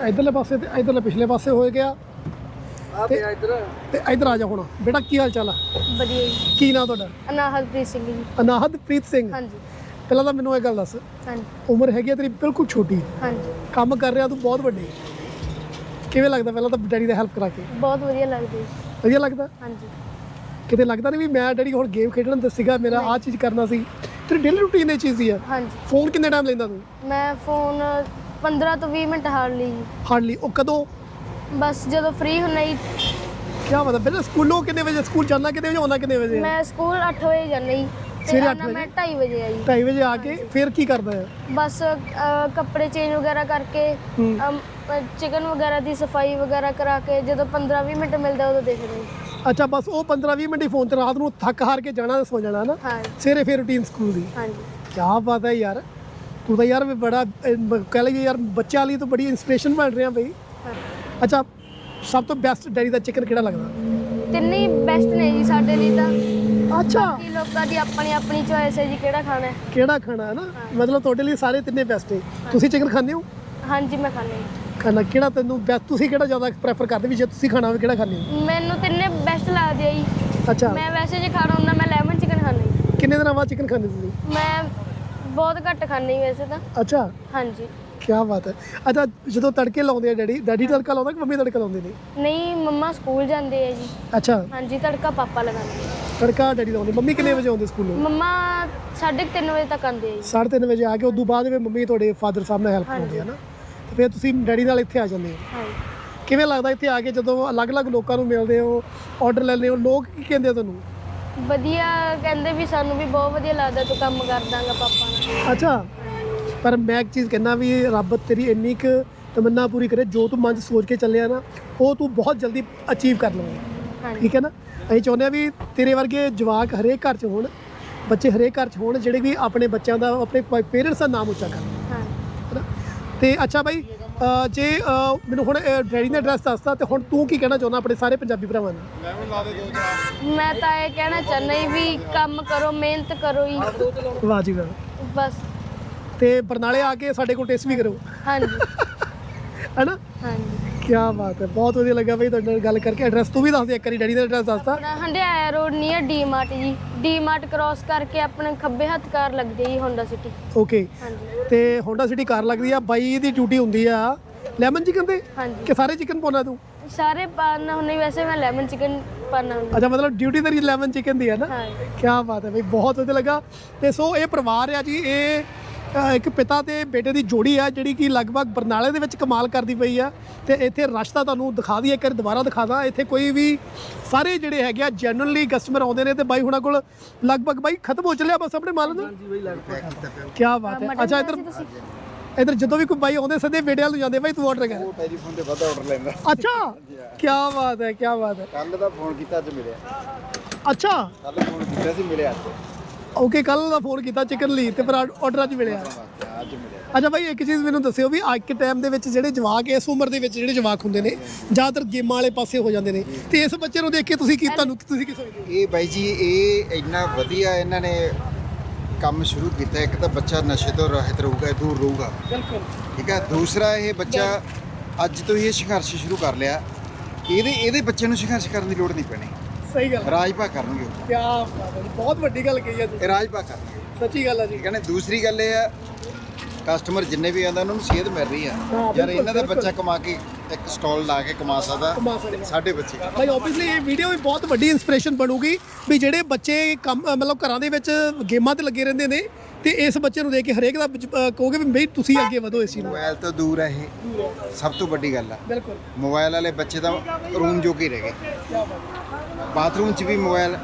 ਇਧਰਲੇ ਪਾਸੇ ਤੇ ਇਧਰਲੇ ਪਿਛਲੇ ਪਾਸੇ ਹੋਏ ਗਿਆ। ਆ ਪਿਆ ਇੱਧਰ। ਤੇ ਇਧਰ ਆ ਜਾ ਹੁਣ। ਬੇਟਾ ਕੀ ਹਾਲ ਚਾਲ ਆ? ਵਧੀਆ ਜੀ। ਕੀ ਨਾਮ ਤੁਹਾਡਾ? ਅਨਾਹਤਪ੍ਰੀਤ ਸਿੰਘ ਜੀ। ਅਨਾਹਦਪ੍ਰੀਤ ਸਿੰਘ। ਹਾਂਜੀ। ਪਹਿਲਾਂ ਤਾਂ ਮੈਨੂੰ ਇਹ ਗੱਲ ਦੱਸ। ਹਾਂਜੀ। ਉਮਰ ਹੈਗੀ ਆ ਤੇਰੀ ਬਿਲਕੁਲ ਛੋਟੀ। ਹਾਂਜੀ। ਕੰਮ ਕਰ ਰਿਹਾ ਤੂੰ ਬਹੁਤ ਵੱਡੀ। ਕਿਵੇਂ ਲੱਗਦਾ ਪਹਿਲਾਂ ਤਾਂ ਡੈਡੀ ਦਾ ਹੈਲਪ ਕਰਾ ਕੇ? ਬਹੁਤ ਵਧੀਆ ਲੱਗਦਾ ਜੀ। ਵਧੀਆ ਲੱਗਦਾ? ਹਾਂਜੀ। ਕਿਤੇ ਲੱਗਦਾ ਨਹੀਂ ਵੀ ਮੈਂ ਡੈਡੀ ਹੁਣ ਗੇਮ ਖੇਡਣ ਦਾ ਸੀਗਾ ਮੇਰਾ ਆਹ ਚੀਜ਼ ਕਰਨਾ ਸੀ। ਤੇਰੀ ਡੇਲੀ ਰੂਟੀਨ ਇਹ ਚੀਜ਼ ਦੀ ਆ। ਹਾਂਜੀ। ਫੋਨ ਕਿੰਨੇ ਟਾਈਮ ਲੈਂਦਾ ਤੂੰ? ਮੈਂ ਫੋਨ 15 ਤੋਂ 20 ਮਿੰਟ ਹਾਰ ਲਈ ਜੀ ਹਾਰਡਲੀ ਉਹ ਕਦੋਂ? ਬਸ ਜਦੋਂ ਫ੍ਰੀ ਹੁੰਨਾ ਜੀ ਕੀ ਪਤਾ ਪਹਿਲਾਂ ਸਕੂਲੋਂ ਕਿੰਨੇ ਵਜੇ ਸਕੂਲ ਜਾਣਾ ਕਿੰਨੇ ਵਜੇ ਕਿੰਨੇ ਵਜੇ? ਮੈਂ ਸਕੂਲ 8 ਵਜੇ ਜਾਂਦਾ ਤੇ ਸਵੇਰੇ ਅੱਠ ਮੈਂ 2:30 ਵਜੇ ਆ ਜੀ 2:30 ਵਜੇ ਆ ਕੇ ਫਿਰ ਕੀ ਕਰਦਾ ਹੈ? ਬਸ ਅ, ਕੱਪੜੇ ਚੇਂਜ ਵਗੈਰਾ ਕਰਕੇ ਹੂੰ। ਚਿਕਨ ਵਗੈਰਾ ਦੀ ਸਫ਼ਾਈ ਵਗੈਰਾ ਕਰਾ ਕੇ ਜਦੋਂ 15-20 ਮਿੰਟ ਮਿਲਦਾ ਉਦੋਂ ਦੇਖਦਾ ਜੀ ਅੱਛਾ ਬਸ ਉਹ 15-20 ਮਿੰਟ ਹੀ ਫੋਨ ਤੇ ਰਾਤ ਨੂੰ ਥੱਕ ਹਾਰ ਕੇ ਜਾਣਾ ਤੇ ਸੋ ਜਾਣਾ ਨਾ। ਸਵੇਰੇ ਫਿਰ ਰੂਟੀਨ ਸਕੂਲ ਦੀ। ਹਾਂਜੀ। ਕਿਆ ਬਾਤ ਹੈ ਯਾਰ। ਤੂੰ ਤਾਂ ਯਾਰ ਬੜਾ ਕਹਿ ਲਈਏ ਯਾਰ ਬੱਚਿਆਂ ਲਈ ਤਾਂ ਬੜੀ ਇਨਸਪੀਰੇਸ਼ਨ ਬਣ ਰਿਹਾ ਬਈ। ਅੱਛਾ ਸਭ ਤੋਂ ਬੈਸਟ ਡੈਡੀ ਦਾ ਚਿਕਨ ਕਿਹੜਾ ਲੱਗਦਾ? ਤਿੰਨੇ ਬੈਸਟ ਨੇ ਜੀ ਸਾਡੇ ਲਈ ਤਾਂ। ਅੱਛਾ। ਬਾਕੀ ਲੋਕਾਂ ਦੀ ਆਪਣੀ ਆਪਣੀ ਚੋਇਸ ਹੈ ਜੀ ਕਿਹੜਾ ਖਾਣਾ ਹੈ। ਕਿਹੜਾ ਖਾਣਾ ਹੈ ਨਾ? ਮਤਲਬ ਤੁਹਾਡੇ ਲਈ ਸਾਰੇ ਤਿੰਨੇ ਬੈਸਟ ਹੈ ਤੁਸੀਂ ਚਿਕਨ ਖਾਂਦੇ ਹੋ? ਹਾਂਜੀ ਮੈਂ ਖਾਂਦੀ ਹਾਂ ਖਾਣਾ ਕਿਹੜਾ ਤੈਨੂੰ ਬੈਸਟ ਤੁਸੀਂ ਕਿਹੜਾ ਜ਼ਿਆਦਾ ਪ੍ਰੈਫਰ ਕਰਦੇ ਵੀ ਜੇ ਤੁਸੀਂ ਖਾਣਾ ਹੋਵੇ ਕਿਹੜਾ ਖਾਂਦੇ ਹੋ? ਮੈਨੂੰ ਤਿੰਨੇ ਬੈਸਟ ਲੱਗਦੇ ਆ ਜੀ। ਅੱਛਾ। ਮੈਂ ਵੈਸੇ ਜੇ ਖਾਣਾ ਹੁੰਦਾ ਮੈਂ ਲੈਮਨ ਚਿਕਨ ਖਾਂਦੀ। ਕਿੰਨੇ ਦਿਨਾਂ ਬਾਅਦ ਚਿਕਨ ਖਾਂਦੇ ਤੁਸੀਂ? ਮੈਂ ਬਹੁਤ ਘੱਟ ਖਾਂਦੀ ਵੈਸੇ ਤਾਂ। ਅੱਛਾ। ਹਾਂਜੀ। ਕੀ ਬਾਤ ਹੈ। ਅੱਛਾ ਜਦੋਂ ਤੜਕੇ ਲਾਉਂਦੇ ਆ ਡੈਡੀ ਡੈਡੀ ਤੜਕਾ ਲਾਉਂਦਾ ਕਿ ਮੰਮੀ ਤੜਕਾ ਲਾਉਂਦੇ ਨੇ? ਨਹੀਂ ਮੰਮਾ ਸਕੂਲ ਜਾਂਦੇ ਆ ਜੀ। ਅੱਛਾ। ਹਾਂਜੀ ਤੜਕਾ ਪਾਪਾ ਲਗਾਉਂਦੇ ਆ। ਤੜਕਾ ਡੈਡੀ ਲਾਉਂਦੇ। ਮੰਮੀ ਕਿੰਨੇ ਵਜੇ ਆਉਂਦੇ ਸਕੂਲੋਂ? ਮੰਮਾ 3:30 ਵਜੇ ਤੱਕ ਆਉਂਦੇ ਆ ਜੀ। 3:30 ਵਜੇ ਆ ਕੇ ਉਦੋਂ ਬਾਅਦ ਵੀ ਮੰਮੀ ਤੁਹਾਡੇ ਫਾਦਰ ਸਾਹਿਬ ਨਾਲ ਹੈਲਪ ਕਰਦੇ ਆ ਨਾ? ਫਿਰ ਤੁਸੀਂ ਡੈਡੀ ਨਾਲ ਇੱਥੇ ਆ ਜਾਂਦੇ ਹੋ। ਹਾਂਜੀ। ਕਿਵੇਂ ਲੱਗਦਾ ਇੱਥੇ ਆ ਕੇ ਜਦੋਂ ਅਲੱਗ-ਅਲੱਗ ਲੋਕਾਂ ਨੂੰ ਮਿਲਦੇ ਹੋ ਆਰਡਰ ਲੈਂਦੇ ਹੋ ਲੋਕ ਕੀ ਕਹਿੰਦੇ ਆ ਤੁਹਾਨੂੰ? ਵਧੀਆ ਕਹਿੰਦੇ ਵੀ ਸਾਨੂੰ ਵੀ ਬਹੁਤ ਵਧੀਆ ਲੱਗਦਾ ਤੂੰ ਕੰਮ ਕਰਦਾਗਾ ਪਾਪਾ ਨਾਲ। ਅੱਛਾ ਪਰ ਮੈਂ ਇੱਕ ਚੀਜ਼ ਕਹਿਣਾ ਵੀ ਰੱਬ ਤੇਰੀ ਇੰਨੀ ਕੁ ਤਮੰਨਾ ਪੂਰੀ ਕਰੇ ਜੋ ਤੂੰ ਮਨ 'ਚ ਸੋਚ ਕੇ ਚੱਲਿਆ ਨਾ ਉਹ ਤੂੰ ਬਹੁਤ ਜਲਦੀ ਅਚੀਵ ਕਰ ਲਵੇਂ ਹਾਂਜੀ। ਠੀਕ ਹੈ ਨਾ? ਅਸੀਂ ਚਾਹੁੰਦੇ ਆ ਵੀ ਤੇਰੇ ਵਰਗੇ ਜਵਾਕ ਹਰੇਕ ਘਰ 'ਚ ਹੋਣ ਬੱਚੇ ਹਰੇਕ ਘਰ 'ਚ ਹੋਣ ਜਿਹੜੇ ਵੀ ਆਪਣੇ ਬੱਚਿਆਂ ਦਾ ਆਪਣੇ ਪੇਰੈਂਟਸ ਦਾ ਨਾਮ ਉੱਚਾ ਕਰਨ। ਤੇ ਅੱਛਾ ਬਾਈ ਜੇ ਮੈਨੂੰ ਹੁਣ ਡੈਡੀ ਨੇ ਐਡਰੈਸ ਦੱਸਤਾ ਤੇ ਹੁਣ ਤੂੰ ਕੀ ਕਹਿਣਾ ਚਾਹੁੰਦਾ ਆਪਣੇ ਸਾਰੇ ਪੰਜਾਬੀ ਭਰਾਵਾਂ ਨੂੰ? ਮੈਂ ਤਾਂ ਇਹ ਕਹਿਣਾ ਚਾਹੁੰਦਾ ਜੀ ਵੀ ਕੰਮ ਕਰੋ ਮਿਹਨਤ ਕਰੋ ਜੀ ਵਾਹ ਜੀ ਵਾਹ। ਬਸ। ਤੇ ਬਰਨਾਲੇ ਆ ਕੇ ਸਾਡੇ ਕੋਲ ਟੈਸਟ ਵੀ ਕਰੋ। ਹਾਂਜੀ। ਹੈਨਾ? ਹਾਂਜੀ। ਕੀ ਬਾਤ ਹੈ ਬਹੁਤ ਵਧੀਆ ਲੱਗਾ ਬਈ ਤੁਹਾਡੇ ਨਾਲ ਗੱਲ ਕਰਕੇ। ਐਡਰੈਸ ਤੂੰ ਵੀ ਦੱਸ ਦੇ ਇੱਕ ਵਾਰੀ ਡੈਡੀ ਦਾ ਐਡਰੈਸ ਦੱਸਤਾ ਆਪਣਾ ਹੰਡਿਆਇਆ ਰੋਡ ਨੀਅਰ ਡੀਮਾਰਟ ਜੀ। ਡੀਮਾਰਟ ਕ੍ਰਾਸ ਕਰਕੇ ਆਪਣੇ ਖੱਬੇ ਹੱਥ ਕਾਰ ਲੱਗਦੀ ਹੈ ਜੀ ਹੋਂਡਾ ਸਿਟੀ ਓਕੇ ਹਾਂਜੀ। ਤੇ ਹੋਂਡਾ ਸਿਟੀ ਕਾਰ ਲੱਗਦੀ ਆ ਬਾਈ ਦੀ ਡਿਊਟੀ ਹੁੰਦੀ ਆ ਲੈਮਨ ਚਿਕਨ ਤੇ? ਹਾਂਜੀ। ਕਿ ਸਾਰੇ ਚਿਕਨ ਪਾਉਣਾ ਤੂੰ? ਸਾਰੇ ਪਾਣਾ ਹੁੰਦੇ ਵੈਸੇ ਮੈਂ ਲੈਮਨ ਚਿਕਨ ਨਾਲ ਅੱਛਾ ਮਤਲਬ ਡਿਊਟੀ ਤੇਰੀ 11 ਚਿਕਨ ਦੀ ਹੈ ਨਾ? ਹਾਂ ਕੀ ਬਾਤ ਹੈ ਬਈ ਬਹੁਤ ਵਧੀਆ ਲੱਗਾ। ਤੇ ਸੋ ਇਹ ਪਰਿਵਾਰ ਆ ਜੀ ਇਹ ਇੱਕ ਪਿਤਾ ਤੇ ਬੇਟੇ ਦੀ ਜੋੜੀ ਆ ਜਿਹੜੀ ਕਿ ਲਗਭਗ ਬਰਨਾਲੇ ਦੇ ਵਿੱਚ ਕਮਾਲ ਕਰਦੀ ਪਈ ਆ। ਤੇ ਇੱਥੇ ਰਸ਼ ਤਾਂ ਤੁਹਾਨੂੰ ਦਿਖਾ ਦਈਏ ਇੱਕ ਵਾਰ ਦੁਬਾਰਾ ਦਿਖਾ ਦਾਂ। ਇੱਥੇ ਕੋਈ ਵੀ ਸਾਰੇ ਜਿਹੜੇ ਹੈਗੇ ਆ ਜੈਨੂਅਲੀ ਕਸਟਮਰ ਆਉਂਦੇ ਨੇ ਤੇ ਬਾਈ ਹੁਣਾਂ ਕੋਲ ਲਗਭਗ ਬਾਈ ਖਤਮ ਹੋ ਚੱਲਿਆ ਬਸ ਆਪਣੇ ਮਾਲ ਨੂੰ ਹਾਂਜੀ ਬਈ ਲਗਭਗ ਕੀ ਬਾਤ ਹੈ। ਅੱਛਾ ਇੱਧਰ ਇੱਧਰ ਜਦੋਂ ਵੀ ਕੋਈ ਬਾਈ ਆਉਂਦੇ ਸਦੇ ਬੇਟੇ ਵੱਲ ਨੂੰ ਜਾਂਦੇ ਬਾਈ ਤੂੰ ਆਰਡਰ ਕਰ। ਟੈਲੀਫੋਨ ਤੇ ਵੱਧ ਆਰਡਰ ਲੈਂਦਾ। ਅੱਛਾ ਕੀ ਬਾਤ ਹੈ ਕੀ ਬਾਤ ਹੈ। ਕੱਲ ਦਾ ਫੋਨ ਕੀਤਾ ਅੱਜ ਮਿਲਿਆ। ਅੱਛਾ। ਕੱਲ ਫੋਨ ਕੀਤਾ ਸੀ ਮਿਲਿਆ ਅੱਜ। ਓਕੇ ਕੱਲ ਦਾ ਫੋਨ ਕੀਤਾ ਚਿਕਨ ਲਈ ਤੇ ਪਰ ਆਰਡਰ ਅੱਜ ਮਿਲਿਆ ਅੱਜ ਮਿਲਿਆ। ਅੱਛਾ ਭਾਈ ਇੱਕ ਚੀਜ਼ ਮੈਨੂੰ ਦੱਸਿਓ ਵੀ ਅੱਜ ਦੇ ਟਾਈਮ ਦੇ ਵਿੱਚ ਜਿਹੜੇ ਜਵਾਕ ਇਸ ਉਮਰ ਦੇ ਵਿੱਚ ਜਿਹੜੇ ਜਵਾਕ ਹੁੰਦੇ ਨੇ ਜ਼ਿਆਦਾਤਰ ਗੇਮਾਂ ਵਾਲੇ ਪਾਸੇ ਹੋ ਜਾਂਦੇ ਨੇ। ਤੇ ਇਸ ਬੱਚੇ ਨੂੰ ਦੇਖ ਕੇ ਤੁਸੀਂ ਕੀ ਤੁਹਾਨੂੰ ਤੁਸੀਂ ਕੀ ਸੋਚਦੇ ਹੋ? ਇਹ ਬਾਈ ਜੀ ਇਹ ਇੰਨਾ ਵਧੀਆ ਇਹਨਾਂ ਨੇ ਕੰਮ ਸ਼ੁਰੂ ਕੀਤਾ। ਇੱਕ ਤਾਂ ਬੱਚਾ ਨਸ਼ੇ ਤੋਂ ਰਹਿਤ ਰਹੂਗਾ ਦੂਰ ਰਹੂਗਾ। ਬਿਲਕੁਲ। ਠੀਕ ਹੈ ਦੂਸਰਾ ਇਹ ਬੱਚਾ ਅੱਜ ਤੋਂ ਹੀ ਇਹ ਸੰਘਰਸ਼ ਸ਼ੁਰੂ ਕਰ ਲਿਆ। ਇਹਦੇ ਇਹਦੇ ਬੱਚੇ ਨੂੰ ਸੰਘਰਸ਼ ਕਰਨ ਦੀ ਲੋੜ ਨਹੀਂ ਪੈਣੀ। ਸਹੀ ਗੱਲ ਹੈ ਰਾਜ ਭਾ ਕਰਨਗੇ ਉਹ। ਕੀ ਬਾਤ ਹੈ ਜੀ, ਬਹੁਤ ਵੱਡੀ ਗੱਲ ਕਹੀ ਹੈ ਤੁਸੀਂ ਇਹ ਰਾਜ ਭਾ ਕਰਨਗੇ ਸੱਚੀ ਗੱਲ ਹੈ ਜੀ ਨਾ ਦੂਸਰੀ ਗੱਲ ਇਹ ਆ ਕਸਟਮਰ ਜਿੰਨੇ ਵੀ ਆਉਂਦਾ ਉਹਨਾਂ ਨੂੰ ਸੇਧ ਮਿਲ ਰਹੀ ਆ ਹਾਂ, ਯਾਰ ਬਿਲਕੁਲ, ਇਹਨਾਂ ਦਾ ਬਿਲਕੁਲ। ਬੱਚਾ ਕਮਾ ਕੇ ਇੱਕ ਸਟਾਲ ਲਾ ਕੇ ਕਮਾ ਸਕਦਾ। ਸਾਡੇ ਬੱਚੇ ਭਾਈ ਆਬਵੀਅਸਲੀ ਇਹ ਵੀਡੀਓ ਵੀ ਬਹੁਤ ਵੱਡੀ ਇਨਸਪੀਰੇਸ਼ਨ ਬਣੂਗੀ ਵੀ ਜਿਹੜੇ ਬੱਚੇ ਕੰਮ ਅ, ਮਤਲਬ ਘਰਾਂ ਦੇ ਵਿੱਚ ਗੇਮਾਂ ਤੇ ਲੱਗੇ ਰਹਿੰਦੇ ਨੇ ਤੇ ਇਸ ਬੱਚੇ ਨੂੰ ਦੇਖ ਕੇ ਹਰੇਕ ਦਾ ਅ, ਕਹੋਗੇ ਵੀ ਬਈ ਤੁਸੀਂ ਅੱਗੇ ਵਧੋ ਇਸ ਚੀਜ਼ ਨੂੰ। ਮੋਬਾਈਲ ਤੋਂ ਦੂਰ ਹੈ ਇਹ। ਸਭ ਤੋਂ ਵੱਡੀ ਗੱਲ ਆ। ਬਿਲਕੁਲ। ਮੋਬਾਈਲ ਵਾਲੇ ਬੱਚੇ ਤਾਂ ਰੂਮ ਜੋਗੇ ਰਹਿ ਗਏ। ਬਾਥਰੂਮ 'ਚ ਵੀ ਮੋਬਾਈਲ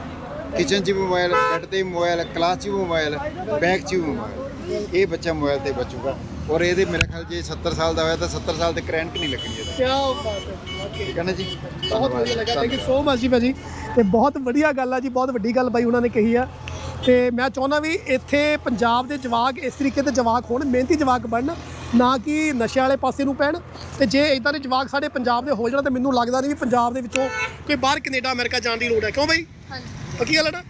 ਕਿਚਨ 'ਚ ਵੀ ਮੋਬਾਈਲ ਬੈੱਡ ਤੇ ਵੀ ਮੋਬਾਈਲ ਕਲਾਸ 'ਚ ਵੀ ਮੋਬਾਈਲ ਬੈਗ 'ਚ ਵੀ ਮੋਬਾਈਲ। ਇਹ ਬੱਚਾ ਮੋਬਾਈਲ ਤੇ ਬਚੂਗਾ। ਔਰ ਇਹਦੇ ਮੇਰੇ ਖਿਆਲ ਜੇ 70 ਸਾਲ ਦਾ ਹੋਇਆ ਤਾਂ 70 ਸਾਲ ਤੇ ਕਰੰਟ ਨਹੀਂ ਲੱਗਣੀ ਇਹਦਾ। ਕੀ ਬਾਤ ਹੈ। ਓਕੇ ਠੀਕ ਹੈ ਨਾ ਜੀ? ਬਹੁਤ ਵਧੀਆ ਲੱਗਾ। ਥੈਂਕ ਯੂ ਸੋ ਮਚ ਜੀ ਭਾਜੀ। ਤੇ ਬਹੁਤ ਵਧੀਆ ਗੱਲ ਆ ਜੀ ਬਹੁਤ ਵੱਡੀ ਗੱਲ ਬਾਈ ਉਹਨਾਂ ਨੇ ਕਹੀ ਆ। ਤੇ ਮੈਂ ਚਾਹੁੰਦਾ ਵੀ ਇੱਥੇ ਪੰਜਾਬ ਦੇ ਜਵਾਕ ਇਸ ਤਰੀਕੇ ਦੇ ਜਵਾਕ ਹੋਣ ਮਿਹਨਤੀ ਜਵਾਕ ਬਣਨ ਨਾ ਕਿ ਨਸ਼ੇ ਵਾਲੇ ਪਾਸੇ ਨੂੰ ਪੈਣ। ਤੇ ਜੇ ਇਦਾਂ ਦੇ ਜਵਾਕ ਸਾਡੇ ਪੰਜਾਬ ਦੇ ਹੋ ਜਾਣ ਤਾਂ ਮੈਨੂੰ ਲੱਗਦਾ ਨਹੀਂ ਵੀ ਪੰਜਾਬ ਦੇ ਵਿੱਚੋਂ ਕੋਈ ਬਾਹਰ ਕੈਨੇਡਾ ਅਮਰੀਕਾ ਜਾਣ ਦੀ ਲੋੜ ਹੈ। ਕਿਉਂ ਬਾਈ? ਹਾਂਜੀ। ਪੱਕੀ ਗੱਲ ਹੈ ਨਾ?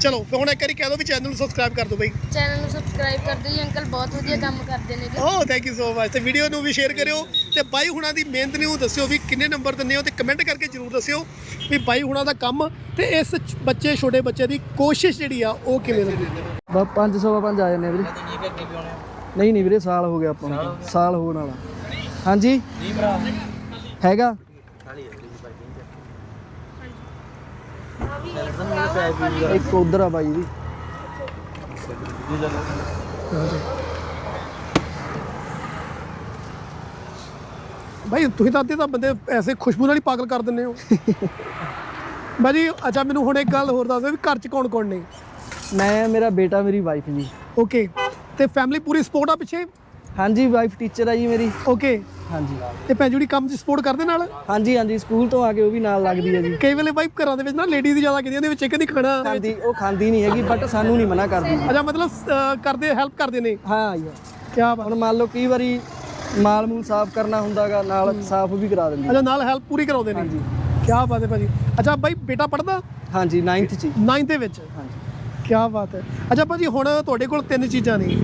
ਚਲੋ ਫਿਰ ਹੁਣ ਇੱਕ ਵਾਰੀ ਕਹਿ ਦਿਓ ਵੀ ਚੈਨਲ ਨੂੰ ਸਬਸਕ੍ਰਾਈਬ ਕਰ ਦਿਓ ਬਾਈ। ਚੈਨਲ ਨੂੰ ਸਬਸਕ੍ਰਾਈਬ ਕਰ ਦਿਓ ਜੀ ਅੰਕਲ ਬਹੁਤ ਵਧੀਆ ਕੰਮ ਕਰਦੇ ਨੇ ਜੀ। ਓ ਥੈਂਕ ਯੂ ਸੋ ਮਚ ਤੇ ਵੀਡੀਓ ਨੂੰ ਵੀ ਸ਼ੇਅਰ ਕਰਿਓ ਤੇ ਬਾਈ ਹੁਣਾਂ ਦੀ ਮਿਹਨਤ ਨੂੰ ਦੱਸਿਓ ਵੀ ਕਿੰਨੇ ਨੰਬਰ ਦਿੰਦੇ ਹੋ ਤੇ ਕਮੈਂਟ ਕਰਕੇ ਜਰੂਰ ਦੱਸਿਓ ਵੀ ਬਾਈ ਹੁਣਾਂ ਦਾ ਕੰਮ ਤੇ ਇਸ ਬੱਚੇ ਛੋਟੇ ਬੱਚੇ ਦੀ ਕੋਸ਼ਿਸ਼ ਜਿਹੜੀ ਆ ਉਹ ਕਿਵੇਂ ਲੱਗੀ ਬਾ 500 5 ਆ ਜਾਂਦੇ ਆ ਵੀਰੇ। ਨਹੀਂ ਨਹੀਂ ਵੀਰੇ ਸਾਲ ਹੋ ਗਿਆ ਆਪਾਂ ਨੂੰ। ਸਾਲ ਹੋਣ ਵਾਲਾ। ਹਾਂਜੀ? ਜੀ ਭਰਾ। ਹੈਗਾ? ਇੱਕ ਉਧਰ ਆ ਬਾਈ ਦੀ ਬਾਈ ਤੁਸੀਂ ਤਾਂ ਅੱਧੇ ਤਾਂ ਬੰਦੇ ਐਸੇ ਖੁਸ਼ਬੂ ਨਾਲ ਹੀ ਪਾਗਲ ਕਰ ਦਿੰਦੇ ਹੋ। [laughs] ਬਾਜੀ ਅੱਛਾ ਮੈਨੂੰ ਹੁਣ ਇੱਕ ਗੱਲ ਹੋਰ ਦੱਸ ਦਿਓ ਵੀ ਘਰ ਚ ਕੌਣ ਕੌਣ ਨੇ? ਮੈਂ ਮੇਰਾ ਬੇਟਾ ਮੇਰੀ ਵਾਈਫ ਜੀ। ਓਕੇ ਤੇ ਫੈਮਿਲੀ ਪੂਰੀ ਸਪੋਰਟ ਆ ਪਿੱਛੇ? ਹਾਂਜੀ ਵਾਈਫ ਟੀਚਰ ਆ ਜੀ ਮੇਰੀ। ਓਕੇ ਹਾਂਜੀ। ਤੇ ਭੈਣ ਜਿਹੜੀ ਕੰਮ 'ਚ ਸਪੋਰਟ ਕਰਦੇ ਨਾਲ? ਹਾਂਜੀ ਹਾਂਜੀ ਸਕੂਲ ਤੋਂ ਆ ਕੇ ਉਹ ਵੀ ਨਾਲ ਲੱਗਦੀ ਹੈ ਜੀ। ਕਈ ਵੇਲੇ ਬਾਈ ਘਰਾਂ ਦੇ ਵਿੱਚ ਨਾ ਲੇਡੀਜ਼ ਜ਼ਿਆਦਾ ਕਹਿੰਦੀਆਂ ਨੇ ਵੀ ਚਿਕਨ ਹੀ ਖਾਣਾ ਖਾਂਦੀ ਉਹ ਖਾਂਦੀ ਨਹੀਂ ਹੈਗੀ ਬਟ ਸਾਨੂੰ ਨਹੀਂ ਮਨਾ ਕਰਦੀ। ਅੱਛਾ ਮਤਲਬ ਅਹ, ਕਰਦੇ ਹੈਲਪ ਕਰਦੇ ਨੇ? ਹਾਂ ਜੀ। ਕੀ ਬਾਤ। ਹੁਣ ਮੰਨ ਲਓ ਕਈ ਵਾਰੀ ਮਾਲ ਮੂਲ ਸਾਫ਼ ਕਰਨਾ ਹੁੰਦਾਗਾ ਨਾਲ ਸਾਫ਼ ਵੀ ਕਰਾ ਦਿੰਦੀ ਅੱਛਾ ਨਾਲ ਹੈਲਪ ਪੂਰੀ ਕਰਾਉਂਦੇ ਨੇ? ਹਾਂਜੀ। ਕੀ ਬਾਤ ਹੈ ਭਾਜੀ। ਅੱਛਾ ਬਾਈ ਬੇਟਾ ਪੜਦਾ ਹਾਂਜੀ 9th ਚ ਹੀ। 9th ਦੇ ਵਿੱਚ? ਹਾਂਜੀ। ਕੀ ਬਾਤ ਹੈ। ਅੱਛਾ ਭਾਜੀ ਹੁਣ ਤੁਹਾਡੇ ਕੋਲ ਤਿੰਨ ਚੀਜ਼ਾਂ ਨੇ।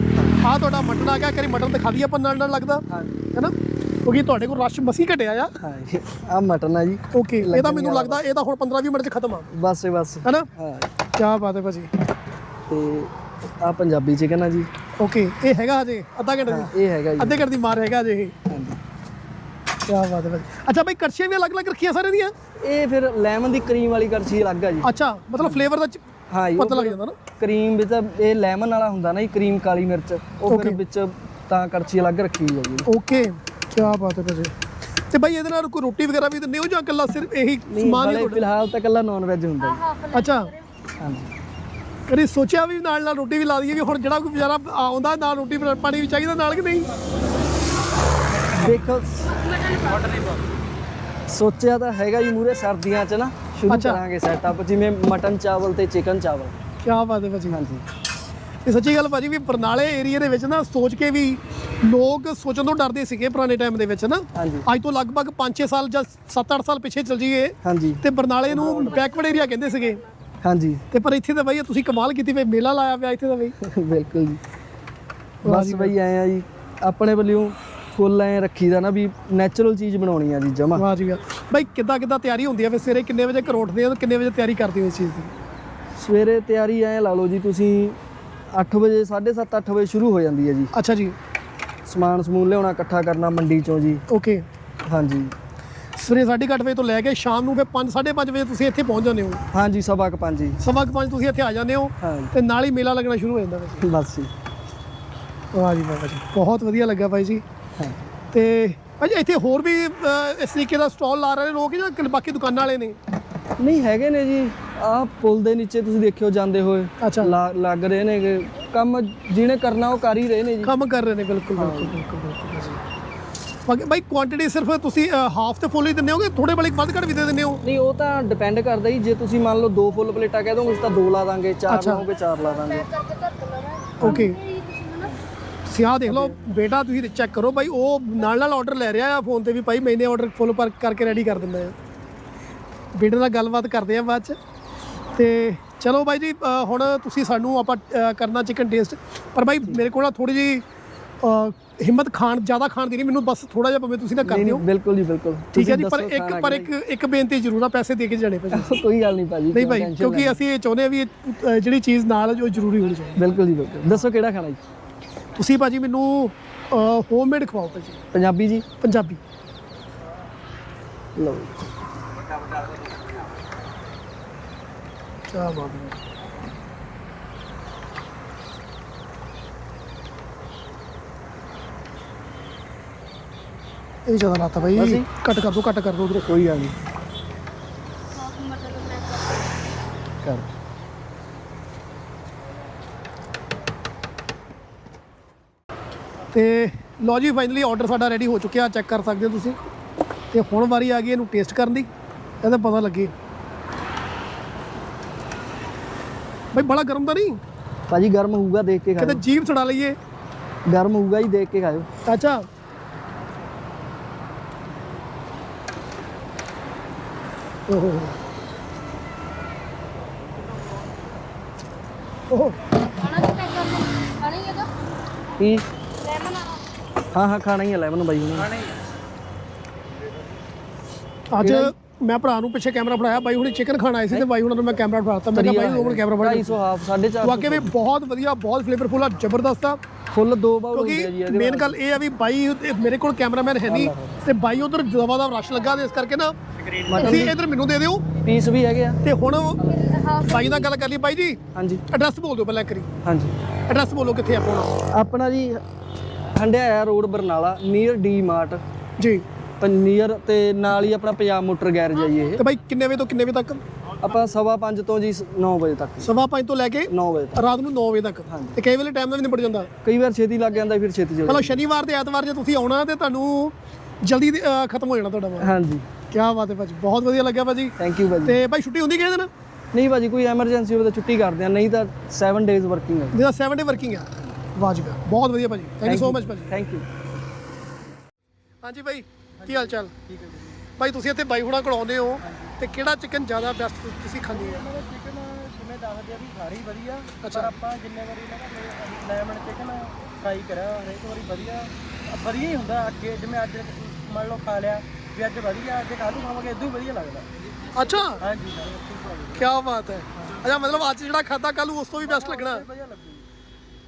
ਆਹ ਤੁਹਾਡਾ ਮਟਨ ਆ ਗਿਆ ਕਰੀ ਮਟਨ ਦਿਖਾ ਦਈਏ ਆਪਾਂ ਨਾਲ ਨਾਲ ਲੱਗਦਾ? ਹਾਂਜੀ। ਹੈਨਾ ਕਿਉਂਕਿ ਤੁਹਾਡੇ ਕੋਲ ਰਸ਼ ਮਸੀ ਘਟਿਆ ਆ। ਹਾਂ ਆ ਮਟਨ ਆ ਜੀ। ਓਕੇ ਇਹ ਤਾਂ ਮੈਨੂੰ ਲੱਗਦਾ ਇਹ ਤਾਂ ਹੁਣ 15 20 ਮਿੰਟ 'ਚ ਖਤਮ ਆ। ਬਸ ਬਸ। ਹੈਨਾ? ਹਾਂ। ਕੀ ਬਾਤ ਹੈ ਭਾਜੀ। ਤੇ ਆ ਪੰਜਾਬੀ ਚਿਕਨ ਆ ਜੀ। ਓਕੇ ਇਹ ਹੈਗਾ ਹਜੇ ਅੱਧਾ ਘੰਟੇ ਹਾਂ, ਦੀ ਇਹ ਹੈਗਾ ਜੀ। ਅੱਧੇ ਘੰਟੇ ਦੀ ਮਾਰ ਹੈਗਾ ਹਜੇ ਇਹ। ਕੀ ਬਾਤ ਹੈ ਭਾਜੀ। ਅੱਛਾ ਭਾਈ ਕੜਛੀਆਂ ਵੀ ਅਲੱਗ-ਅਲੱਗ ਰੱਖੀਆਂ ਸਾਰੇ ਦੀਆਂ? ਇਹ ਫਿਰ ਲੈਮਨ ਦੀ ਕਰੀਮ ਵਾਲੀ ਕੜਛੀ ਅਲੱਗ ਆ ਜੀ। ਅੱਛਾ ਮਤਲਬ ਫਲੇਵਰ ਦਾ ਹਾਂ ਜੀ ਪਤਾ ਲੱਗ ਜਾਂਦਾ ਨਾ। ਕਰੀਮ ਵਿੱਚ ਤਾਂ ਇਹ ਲੈਮਨ ਵਾਲਾ ਹੁੰਦਾ ਨਾ ਜੀ ਕਰੀਮ ਕਾਲੀ ਮਿਰਚ। ਉਹ ਫਿਰ. ਵਿੱਚ ਤਾਂ ਕੜਛੀ ਅਲੱਗ ਰੱਖੀ ਹੋਈ ਆ ਜੀ। ਓਕੇ ਕੀ ਬਾਤ ਹੈ ਭਾਜੀ ਤੇ ਭਾਈ ਇਹਦੇ ਨਾਲ ਕੋਈ ਰੋਟੀ ਵਗੈਰਾ ਵੀ ਦਿੰਦੇ ਹੋ ਜਾਂ ਇਕੱਲਾ ਸਿਰਫ ਇਹੀ ਸਮਾਨ ਹੀ ਤੁਹਾਡਾ? ਫਿਲਹਾਲ ਤਾਂ ਕੱਲਾ ਨਾਨ ਵੈਜ ਹੁੰਦਾ ਜੀ। ਅੱਛਾ। ਹਾਂਜੀ। ਕਦੀ ਸੋਚਿਆ ਵੀ ਨਾਲ ਨਾਲ ਰੋਟੀ ਵੀ ਲਾ ਦਈਏ ਵੀ ਹੁਣ ਜਿਹੜਾ ਕੋਈ ਵਿਚਾਰਾ ਆਉਂਦਾ ਨਾਲ ਰੋਟੀ ਪਾਣੀ ਵੀ ਚਾਹੀਦਾ ਨਾਲ ਕਿ ਨਹੀਂ? ਦੇਖੋ ਸੋਚਿਆ ਤਾਂ ਹੈਗਾ ਜੀ ਮੂਰੇ ਸਰਦੀਆਂ 'ਚ ਨਾ ਸ਼ੁਰੂ ਅੱਛਾ। ਕਰਾਂਗੇ ਸੈਟਅਪ ਜਿਵੇਂ ਮਟਨ ਚਾਵਲ ਤੇ ਚਿਕਨ ਚਾਵਲ। ਕੀ ਬਾਤ ਹੈ ਭਾਜੀ ਹਾਂਜੀ। ਇਹ ਸੱਚੀ ਗੱਲ ਭਾਜੀ ਵੀ ਬਰਨਾਲੇ ਏਰੀਆ ਦੇ ਵਿੱਚ ਨਾ ਸੋਚ ਕੇ ਵੀ ਲੋਕ ਸੋਚਣ ਤੋਂ ਡਰਦੇ ਸੀਗੇ ਪੁਰਾਣੇ ਟਾਈਮ ਦੇ ਵਿੱਚ ਨਾ। ਅੱਜ ਤੋਂ ਲਗਭਗ 5-6 ਸਾਲ ਜਾਂ 7-8 ਸਾਲ ਪਿੱਛੇ ਚਲ ਹਾਂਜੀ। ਤੇ ਬਰਨਾਲੇ ਨੂੰ ਬੈਕਵਰਡ ਏਰੀਆ ਕਹਿੰਦੇ ਸੀਗੇ। ਹਾਂਜੀ। ਤੇ ਪਰ ਇੱਥੇ ਤਾਂ ਬਈ ਤੁਸੀਂ ਕਮਾਲ ਕੀਤੀ ਵੇ ਮੇਲਾ ਲਾਇਆ ਪਿਆ ਇੱਥੇ ਤਾਂ ਬਈ। [laughs] ਬਿਲਕੁਲ ਜੀ। ਬਸ ਬਈ ਆਏ ਆ ਜੀ ਆਪਣੇ ਵੱਲੋਂ ਫੁੱਲ ਐ ਰੱਖੀਦਾ ਨਾ ਵੀ ਨੈਚੁਰਲ ਚੀਜ਼ ਬਣਾਉਣੀ ਆ ਜੀ ਜਮਾ। ਵਾਹ ਜੀ ਵਾਹ। ਬਈ ਕਿੱਦਾਂ ਕਿੱਦਾਂ ਤਿਆਰੀ ਹੁੰਦੀ ਆ ਫਿਰ ਸਵੇਰੇ ਕਿੰਨੇ ਵਜੇ ਘਰੋਂ ਉੱਠਦੇ ਆ ਤੇ ਕਿੰਨੇ ਵਜੇ ਤਿਆਰੀ ਕਰਦੇ ਹੋ ਇਸ ਚੀਜ਼ ਦੀ? ਸਵੇਰੇ ਤਿਆਰੀ ਐ ਲਾ ਲਓ ਜੀ ਤੁਸੀਂ 8 ਵਜੇ 7:30 8 ਵਜੇ ਸ਼ੁਰੂ ਹੋ ਜਾਂਦੀ ਹੈ ਜੀ। ਅੱਛਾ ਜੀ। ਸਮਾਨ ਸਮੂਨ ਲਿਆਉਣਾ ਇਕੱਠਾ ਕਰਨਾ ਮੰਡੀ ਚੋਂ ਜੀ। ਓਕੇ। ਹਾਂਜੀ। ਸਵੇਰੇ 8:30 ਵਜੇ ਤੋਂ ਲੈ ਕੇ ਸ਼ਾਮ ਨੂੰ ਫਿਰ 5 5:30 ਵਜੇ ਤੁਸੀਂ ਇੱਥੇ ਪਹੁੰਚ ਜਾਂਦੇ ਹੋ? ਹਾਂਜੀ ਸਵਾ ਕੁ ਪੰਜ ਜੀ। ਸਵਾ ਕੁ ਪੰਜ ਤੁਸੀਂ ਇੱਥੇ ਆ ਜਾਂਦੇ ਹੋ ਤੇ ਨਾਲ ਹੀ ਮੇਲਾ ਲੱਗਣਾ ਸ਼ੁਰੂ ਹੋ ਜਾਂਦਾ ਵੈਸੇ ਬਸ ਜੀ। ਵਾਹ ਜੀ ਬਾਬਾ ਜੀ। ਬਹੁਤ ਵਧੀਆ ਲੱਗਾ ਬਾਈ ਜੀ। ਤੇ ਭਾਜੀ ਇੱਥੇ ਹੋਰ ਵੀ ਇਸ ਤਰੀਕੇ ਦਾ ਸਟਾਲ ਲਾ ਰਹੇ ਨੇ ਲੋਕ ਜਾਂ ਬਾਕੀ ਦੁਕਾਨਾਂ ਵਾਲੇ ਨੇ? ਨਹੀਂ ਹੈਗੇ ਨੇ ਜੀ। ਆਹ ਪੁਲ ਦੇ ਨੀਚੇ ਤੁਸੀਂ ਦੇਖਿਓ ਜਾਂਦੇ ਹੋਏ ਅੱਛਾ। ਲਾ- ਲੱਗ ਰਹੇ ਨੇ। ਕੰਮ ਜਿਹਨੇ ਕਰਨਾ ਉਹ ਕਰ ਹੀ ਰਹੇ ਨੇ ਜੀ। ਕੰਮ ਕਰ ਰਹੇ ਨੇ ਬਿਲਕੁਲ ਬਿਲਕੁਲ ਬਿਲਕੁਲ ਬਿਲਕੁਲ ਜੀ। ਬਾਕੀ ਬਾਈ ਕੁਆਂਟੀਟੀ ਸਿਰਫ ਤੁਸੀਂ ਹਾਫ ਤੇ ਫੁੱਲ ਹੀ ਦਿੰਦੇ ਹੋਗੇ ਥੋੜੇ ਬੜੇ ਵੱਧ ਘੱਟ ਵੀ ਦੇ ਦਿੰਦੇ ਹੋ? ਨਹੀਂ ਉਹ ਤਾਂ ਡਿਪੈਂਡ ਕਰਦਾ ਜੀ। ਜੇ ਤੁਸੀਂ ਮੰਨ ਲਓ ਦੋ ਫੁੱਲ ਪਲੇਟਾਂ ਕਹਿ ਦੋਗੇ ਤਾਂ ਦੋ ਲਾ ਦਾਂਗੇ ਚਾਰ ਅੱਛਾ। ਲਾਓਗੇ ਚਾਰ ਲਾ ਦਾਂਗੇ। ਓਕੇ ਤੁਸੀਂ ਆਹ ਦੇਖ ਲਓ ਬੇਟਾ ਤੁਸੀਂ ਚੈੱਕ ਕਰੋ ਬਾਈ ਉਹ ਨਾਲ ਨਾਲ ਆਰਡਰ ਲੈ ਰਿਹਾ ਆ ਫੋਨ ਤੇ ਵੀ ਭਾਈ ਮੈਨੇ ਆਰਡਰ ਫੁੱਲ ਪਰ ਕਰਕੇ ਰੈਡੀ ਕਰ ਦਿੰਦਾ ਆ। ਬੇਟੇ ਨਾਲ ਗੱਲਬਾਤ ਕਰਦੇ ਆ ਬਾਅਦ ਚ। ਤੇ ਚਲੋ ਬਾਈ ਜੀ ਹੁਣ ਤੁਸੀਂ ਸਾਨੂੰ ਆਪਾਂ ਕਰਨਾ ਚਿਕਨ ਟੇਸਟ ਪਰ ਬਾਈ ਮੇਰੇ ਕੋਲ ਨਾ ਥੋੜੀ ਜੀ ਹਿੰਮਤ ਖਾਣ ਜ਼ਿਆਦਾ ਖਾਣ ਦੀ ਨਹੀਂ ਮੈਨੂੰ ਬਸ ਥੋੜਾ ਜਿਹਾ ਭਾਵੇਂ ਤੁਸੀਂ ਨਾ ਕਰ ਦਿਓ। ਬਿਲਕੁਲ ਜੀ ਬਿਲਕੁਲ। ਠੀਕ ਹੈ ਜੀ ਪਰ ਇੱਕ ਪਰ ਇੱਕ ਇੱਕ ਬੇਨਤੀ ਜ਼ਰੂਰ ਆ ਪੈਸੇ ਦੇ ਕੇ ਜਾਣੇ ਭਾਜੀ। [laughs] ਕੋਈ ਗੱਲ ਨਹੀਂ ਭਾਜੀ ਨਹੀਂ ਭਾਈ ਕਿਉਂਕਿ। ਅਸੀਂ ਇਹ ਚਾਹੁੰਦੇ ਆ ਵੀ ਜਿਹੜੀ ਚੀਜ਼ ਨਾਲ ਜੋ ਜ਼ਰੂਰੀ ਹੋਣੀ ਚਾਹੀਦੀ। ਬਿਲਕੁਲ ਜੀ ਬਿਲਕੁਲ। ਦੱਸੋ ਕਿਹੜਾ ਖਾਣਾ ਜੀ? ਤੁਸੀਂ ਭਾਜੀ ਮੈਨੂੰ ਹੋਮਮੇਡ ਖਵਾਓ ਭਾਜੀ। ਪੰਜਾਬੀ ਜੀ? ਪੰਜਾਬੀ। ਲਓ ਕੀ ਬਾਤ ਹੈ। ਇਹ ਜ਼ਿਆਦਾ ਲਾਤਾ ਅਸੀਂ? ਕੱਟ ਕਰ ਦੋ ਕੱਟ ਕਰ ਦੋ ਉਧਰ। ਕੋਈ ਗੱਲ ਨਹੀਂ। ਕਰ। ਤੇ ਲਓ ਜੀ ਫਾਈਨਲੀ ਆਰਡਰ ਸਾਡਾ ਰੈਡੀ ਹੋ ਚੁੱਕਿਆ। ਚੈੱਕ ਕਰ ਸਕਦੇ ਹੋ ਤੁਸੀਂ। ਤੇ ਹੁਣ ਵਾਰੀ ਆ ਗਈ ਇਹਨੂੰ ਟੇਸਟ ਕਰਨ ਦੀ। ਇਹਦਾ ਪਤਾ ਲੱਗੇ। ਭਾਈ ਬੜਾ ਗਰਮ ਤਾਂ ਨਹੀਂ? ਭਾਜੀ ਗਰਮ ਹੋਊਗਾ ਦੇਖ ਕੇ ਕਿਤੇ ਖਾਓ। ਜੀਭ ਛੜਾ ਲਈਏ। ਗਰਮ ਹੋਊਗਾ ਹੀ ਦੇਖ ਕੇ ਖਾਓ। ਅੱਛਾ ਓਹੋ। ਓਹੋ। ਕੀ? ਹਾਂ ਹਾਂ ਖਾਣਾ ਹੀ ਹੈ ਲੈਮਨ ਬਾਈ ਹੁਣ। ਅੱਜ ਮੈਂ ਭਰਾ ਨੂੰ ਪਿੱਛੇ ਕੈਮਰਾ ਫੜਾਇਆ ਬਾਈ ਹੁਣੇ ਚਿਕਨ ਖਾਣ ਆਏ ਸੀ ਤੇ ਬਾਈ ਹੁਣਾਂ ਨੂੰ ਮੈਂ ਕੈਮਰਾ ਫੜਾਤਾ ਮੈਂ ਕਿਹਾ ਬਾਈ ਉਹ ਕੈਮਰਾ ਫੜਾ 250 ਹਾਫ 450 ਵਾਕਈ ਵੀ ਬਹੁਤ ਵਧੀਆ ਬਹੁਤ ਫਲੇਵਰਫੁਲ ਆ ਜ਼ਬਰਦਸਤ ਆ। ਫੁੱਲ ਦੋ ਬਾਉਲ ਹੁੰਦੇ ਆ ਜੀ ਇਹਦੇ ਮੇਨ ਗੱਲ ਇਹ ਆ ਵੀ ਬਾਈ ਮੇਰੇ ਕੋਲ ਕੈਮਰਾਮੈਨ ਹੈ ਨਹੀਂ ਤੇ ਬਾਈ ਉਧਰ ਦਵਾ ਦਾ ਰਸ਼ ਲੱਗਾ ਤੇ ਇਸ ਕਰਕੇ ਨਾ ਤੁਸੀਂ ਇਧਰ ਮੈਨੂੰ ਦੇ ਦਿਓ। ਪੀਸ ਵੀ ਹੈਗੇ ਆ। ਤੇ ਹੁਣ ਬਾਈ ਨਾਲ ਗੱਲ ਕਰ ਲਈ ਬਾਈ ਜੀ ਹਾਂਜੀ। ਐਡਰੈਸ ਬੋਲ ਦਿਓ ਪਹਿਲਾਂ ਇੱਕ ਵਾਰੀ। ਹਾਂਜੀ। ਐਡਰੈਸ ਬੋਲੋ ਕਿੱਥੇ ਆਪਣਾ। ਆਪਣਾ ਜੀ Handiaya road Barnala near D Mart ਜੀ। ਨੀਅਰ ਤੇ ਨਾਲ ਹੀ ਆਪਣਾ ਪੰਜਾਬ ਮੋਟਰ ਗੈਰੇਜ ਆ ਜੀ ਇਹ। ਤੇ ਬਾਈ ਕਿੰਨੇ ਵਜੇ ਤੋਂ ਕਿੰਨੇ ਵਜੇ ਤੱਕ? ਆਪਾਂ ਸਵਾ ਪੰਜ ਤੋਂ ਜੀ 9 ਵਜੇ ਤੱਕ। ਸਵਾ ਪੰਜ ਤੋਂ ਲੈ ਕੇ 9 ਵਜੇ ਤੱਕ। ਰਾਤ ਨੂੰ 9 ਵਜੇ ਤੱਕ। ਹਾਂਜੀ। ਤੇ ਕਈ ਵੇਲੇ ਟਾਈਮ ਦਾ ਵੀ ਨਿਬੜ ਜਾਂਦਾ। ਕਈ ਵਾਰ ਛੇਤੀ ਲੱਗ ਜਾਂਦਾ ਫਿਰ ਛੇਤੀ ਚਲੇ ਸ਼ਨੀਵਾਰ ਤੇ ਐਤਵਾਰ ਜੇ ਤੁਸੀਂ ਆਉਣਾ ਤੇ ਤੁਹਾਨੂੰ ਜਲਦੀ ਖਤਮ ਹੋ ਜਾਣਾ ਤੁਹਾਡਾ ਮਾਲ ਹਾਂਜੀ। ਕੀ ਬਾਤ ਹੈ ਭਾਜੀ ਬਹੁਤ ਵਧੀਆ ਲੱਗਿਆ ਭਾਜੀ। ਥੈਂਕ ਯੂ ਭਾਜੀ। ਤੇ ਭਾਈ ਛੁੱਟੀ ਹੁੰਦੀ ਕਿਹਦੇ ਦਿਨ? ਨਹੀਂ ਭਾਜੀ ਕੋਈ ਐਮਰਜੈਂਸੀ ਹੋਵੇ ਤਾਂ ਛੁੱਟੀ ਕਰਦੇ ਆ ਨਹੀਂ ਤਾਂ 7 ਡੇਜ਼ ਵਰਕਿੰਗ ਹੈ ਜਿਹਦਾ 7 ਡੇ ਵਰਕਿੰਗ ਆ। ਵਾਜਬ ਬਹੁਤ ਵਧੀਆ ਭਾਜੀ। ਥੈਂਕ ਯੂ ਸੋ ਮਚ ਭਾਜੀ। ਥੈਂਕ ਯੂ ਹਾਂਜੀ ਭਾਈ। ਕੀ ਹਾਲ ਚਾਲ? ਠੀਕ ਹੈ ਭਾਈ ਤੁਸੀਂ ਇੱਥੇ ਬਾਈ ਹੁਣਾ ਕੋਲ ਆਉਂਦੇ ਹੋ ਤੇ ਕਿਹੜਾ ਚਿਕਨ ਜ਼ਿਆਦਾ ਬੈਸਟ ਤੁਸੀਂ ਖਾਂਦੇ ਹੋ? ਚਿਕਨ ਜਿਵੇਂ ਦੱਸਦੇ ਆ ਵੀ ਸਾਰੇ ਹੀ ਵਧੀਆ ਅੱਛਾ। ਪਰ ਆਪਾਂ ਜਿੰਨੇ ਵਾਰੀ ਇਹਨਾਂ ਦਾ ਲੈਮਨ ਚਿਕਨ ਫਰਾਈ ਕਰਿਆ ਹਰੇਕ ਵਾਰੀ ਵਧੀਆ। ਅ, ਵਧੀਆ ਹੀ ਹੁੰਦਾ ਅੱਗੇ ਜਿਵੇਂ ਅੱਜ ਮੰਨ ਲਓ ਖਾ ਲਿਆ ਵੀ ਅੱਜ ਵਧੀਆ ਅੱਜ ਕੱਲ੍ਹ ਨੂੰ ਖਾਵਾਂਗੇ ਇਦੋਂ ਹੀ ਵਧੀਆ ਲੱਗਦਾ। ਅੱਛਾ? ਹਾਂਜੀ ਕੀ ਬਾਤ ਹੈ। ਅੱਛਾ ਮਤਲਬ ਅੱਜ ਜਿਹੜਾ ਖਾਦਾ ਕੱਲ ਉਸ ਤੋਂ ਵੀ ਬੈਸਟ ਲੱਗਣਾ। ਵਧੀਆ ਲੱਗੂ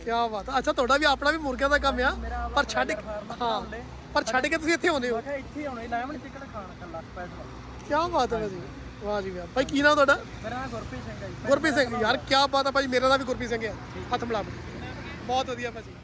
ਕੀ ਬਾਤ ਹੈ। ਅੱਛਾ ਤੁਹਾਡਾ ਵੀ ਆਪਣਾ ਵੀ ਮੁਰਗਿਆਂ ਦਾ ਕੰਮ ਆ ਪਰ ਛੱਡ ਕੇ ਹਾਂ। ਪਰ ਛੱਡ ਕੇ ਤੁਸੀਂ ਇੱਥੇ ਆਉਂਦੇ ਹੋ? ਮੈਂ ਕਿਹਾ ਇੱਥੇ ਆਉਣੇ ਲੈਮਨ ਚਿਕਨ ਖਾਣ ਕੱਲਾ ਸਪੈਸ਼ਲ ਕੀ ਬਾਤ ਹੈ ਭਾਜੀ। ਵਾਹ ਜੀ ਵਾਹ। ਭਾਈ ਕੀ ਨਾਮ ਤੁਹਾਡਾ? ਮੇਰਾ ਨਾਮ ਗੁਰਪ੍ਰੀਤ ਸਿੰਘ ਹੈ ਜੀ। ਗੁਰਪ੍ਰੀਤ ਸਿੰਘ ਯਾਰ ਕੀ ਬਾਤ ਹੈ ਭਾਜੀ ਮੇਰਾ ਨਾਮ ਵੀ ਗੁਰਪ੍ਰੀਤ ਸਿੰਘ ਹੈ। ਹੱਥ ਮਿਲਾ। ਬਹੁਤ ਵਧੀਆ ਭਾਜੀ।